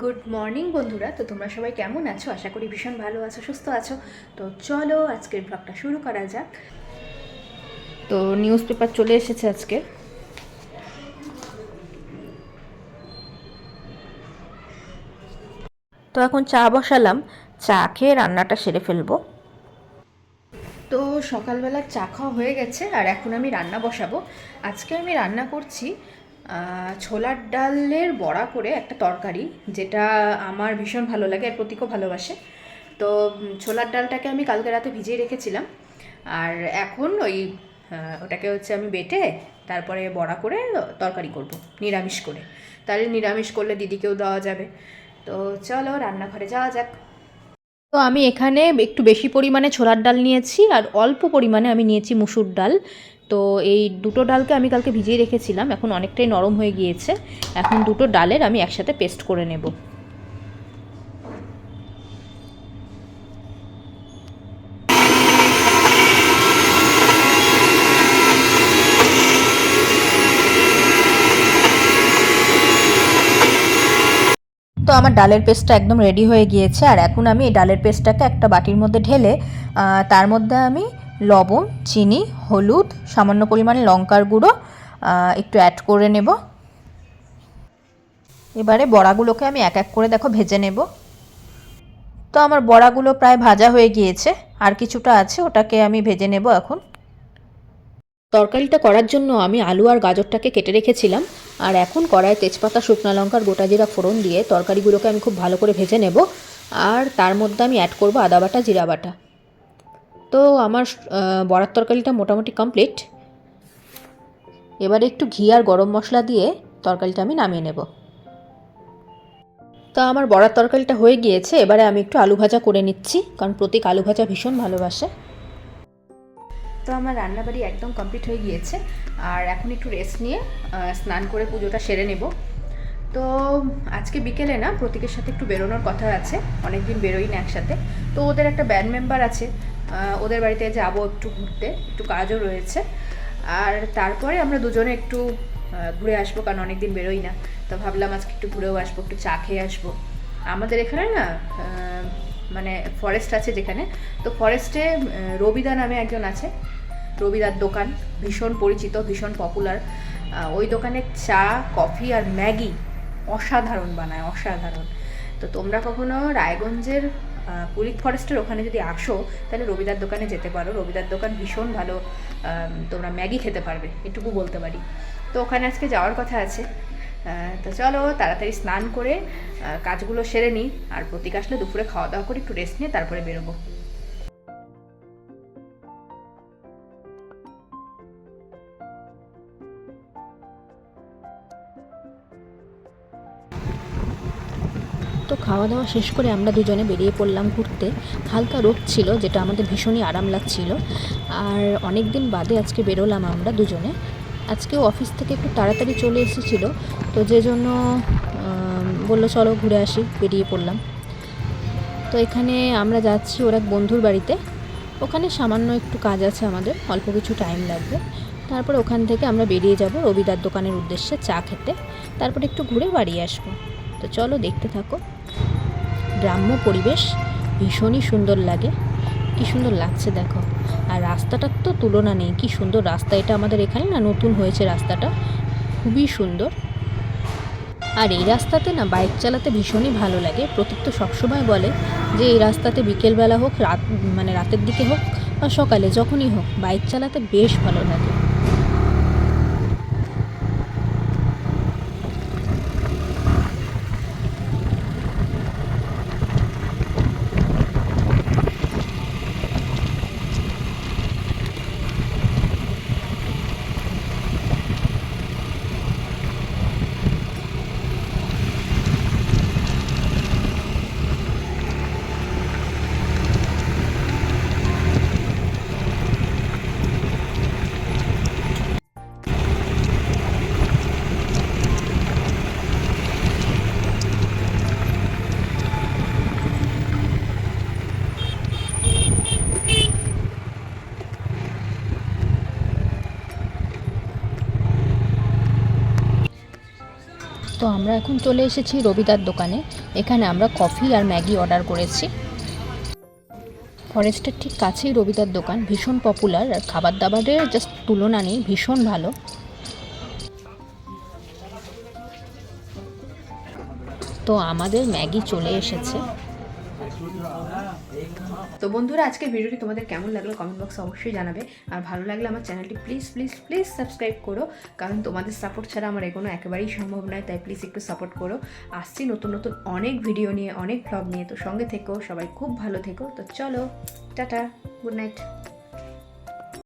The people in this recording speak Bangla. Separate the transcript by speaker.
Speaker 1: গুড মর্নিং বন্ধুরা। তো তোমরা সবাই কেমন আছো? আশা করি ভীষণ ভালো আছো, সুস্থ আছো। তো চলো আজকের ব্লগটা শুরু করা যাক। তো নিউজ পেপার চলে এসেছে আজকে। তো এখন চা বসালাম। চা খেয়ে রান্নাটা সেরে ফেলব। তো সকালবেলা চা খাওয়া হয়ে গেছে, আর এখন আমি রান্না বসাবো। আজকে আমি রান্না করছি ছোলার ডালের বড়া করে একটা তরকারি, যেটা আমার ভীষণ ভালো লাগে আর প্রতীকও ভালোবাসে। তো ছোলার ডালটাকে আমি কালকে রাতে ভিজিয়ে রেখেছিলাম। আর এখন ওই ওটাকে হচ্ছে আমি বেটে তারপরে বড়া করে তরকারি করব, নিরামিষ করে। তাহলে নিরামিষ করলে দিদিকেও দেওয়া যাবে। তো চলো, রান্নাঘরে যাওয়া যাক। তো আমি এখানে একটু বেশি পরিমাণে ছোলার ডাল নিয়েছি, আর অল্প পরিমাণে আমি নিয়েছি মুসুর ডাল। তো এই দুটো ডালকে আমি কালকে ভিজিয়ে রেখেছিলাম, এখন অনেকটাই নরম হয়ে গিয়েছে। এখন দুটো ডালের আমি একসাথে পেস্ট করে নেব। তো আমার ডালের পেস্টটা একদম রেডি হয়ে গিয়েছে, আর এখন আমি এই ডালের পেস্টটাকে একটা বাটির মধ্যে ঢেলে তার মধ্যে আমি লবণ, চিনি, হলুদ, সামান্য পরিমাণে লঙ্কার গুঁড়ো একটু অ্যাড করে নেব। এবারে বড়াগুলোকে আমি এক এক করে দেখো ভেজে নেব। তো আমার বড়াগুলো প্রায় ভাজা হয়ে গিয়েছে, আর কিছুটা আছে, ওটাকে আমি ভেজে নেব এখন। তরকারিটা করার জন্য আমি আলু আর গাজরটাকে কেটে রেখেছিলাম, আর এখন কড়াইয়ে তেজপাতা, শুকনো লঙ্কার গোটা জিরা ফোড়ন দিয়ে তরকারিগুলোকে আমি খুব ভালো করে ভেজে নেব, আর তার মধ্যে আমি অ্যাড করব আদা বাটা, জিরা বাটা। তো আমার বড়ার তরকারিটা মোটামুটি কমপ্লিট এবারে একটু ঘি আর গরম মশলা দিয়ে তরকারিটা আমি নামিয়ে নেব। তো আমার বড়ার তরকারিটা হয়ে গিয়েছে, এবারে আমি একটু আলু ভাজা করে নিচ্ছি, কারণ প্রতীক আলু ভাজা ভীষণ ভালোবাসে। তো আমার রান্নাবাড়ি একদম কমপ্লিট হয়ে গিয়েছে, আর এখন একটু রেস্ট নিয়ে স্নান করে পুজোটা সেরে নেব। তো আজকে বিকেলে না, প্রতীকের সাথে একটু বেরোনোর কথা আছে অনেক দিন বেরোই না একসাথে। তো ওদের একটা ব্যান্ড মেম্বার আছে ওদের বাড়িতে যাব একটু ঘুরতে, একটু কাজও রয়েছে। আর তারপরে আমরা দুজনে একটু ঘুরে আসব, কারণ অনেক দিন বেরোই না। তো ভাবলাম আজকে একটু ঘুরেও আসব, একটু চা খেয়ে আসব। আমাদের এখানে না মানে ফরেস্ট আছে যেখানে। তো ফরেস্টে রবিদা নামে একজন আছে। রবিদার দোকান, ভীষণ পরিচিত, ভীষণ পপুলার ওই দোকানে চা কফি আর ম্যাগি অসাধারণ বানায়, অসাধারণ। তো তোমরা কখনো রায়গঞ্জের পুলিক ফরেস্টের ওখানে যদি আসো, তাহলে রবিদার দোকানে যেতে পারো। রবিদার দোকান ভীষণ ভালো। তোমরা ম্যাগি খেতে পারবে, এটুকু বলতে পারি। তো ওখানে আজকে যাওয়ার কথা আছে। তো চলো, তাড়াতাড়ি স্নান করে কাজগুলো সেরে নিই। আর প্রতীক আসলে দুপুরে খাওয়া দাওয়া করে একটু রেস্ট নিয়ে তারপরে বেরোবো। তো খাওয়া দাওয়া শেষ করে আমরা দুজনে বেরিয়ে পড়লাম ঘুরতে। হালকা রোদ ছিল, যেটা আমাদের ভীষণই আরাম লাগছিল। আর অনেক দিন বাদে আজকে বেরোলাম আমরা দুজনে। আজকেও অফিস থেকে একটু তাড়াতাড়ি চলে এসেছিল, তো যে জন্য বলল, চলো ঘুরে আসি। বেরিয়ে পড়লাম। তো এখানে আমরা যাচ্ছি ওর এক বন্ধুর বাড়িতে। ওখানে সামান্য একটু কাজ আছে আমাদের, অল্প কিছু টাইম লাগবে। তারপর ওখান থেকে আমরা বেরিয়ে যাব রবিদার দোকানের উদ্দেশ্যে চা খেতে। তারপর একটু ঘুরে বাড়ি আসব। তো চলো দেখতে থাকো। গ্রাম্য পরিবেশ ভীষণই সুন্দর লাগে। কি সুন্দর লাগছে দেখো। আর রাস্তাটার তো তুলনা নেই। কি সুন্দর রাস্তা। এটা আমাদের এখানে না নতুন হয়েছে রাস্তাটা। খুবই সুন্দর। আর এই রাস্তাতে না বাইক চালাতে ভীষণই ভালো লাগে। প্রতীক তো সবসময় বলে যে, এই রাস্তাতে বিকেলবেলা হোক, রাত মানে রাতের দিকে হোক বা সকালে যখনই হোক, বাইক চালাতে বেশ ভালো লাগে। তো আমরা এখন চলে এসেছি রবিদার দোকানে। এখানে আমরা কফি আর ম্যাগি অর্ডার করেছি। ফরেস্টের ঠিক কাছেই রবিদার দোকান, ভীষণ পপুলার আর খাবার দাবারের জাস্ট তুলনা নেই, ভীষণ ভালো। তো আমাদের ম্যাগি চলে এসেছে। তো বন্ধুরা আজকে ভিডিওটি তোমাদের কেমন লাগল কমেন্ট বক্সে অবশ্যই জানাবে। আর ভালো লাগলে আমার চ্যানেলটি প্লিজ প্লিজ প্লিজ সাবস্ক্রাইব করো। কারণ তোমাদের সাপোর্ট ছাড়া আমার এগোনো একেবারেই সম্ভব নয়, তাই প্লিজ একটু সাপোর্ট করো। আসছি নতুন নতুন অনেক ভিডিও নিয়ে, অনেক ব্লগ নিয়ে। তো সঙ্গে থেকো, সবাই খুব ভালো থেকো। তো চলো, টাটা গুড নাইট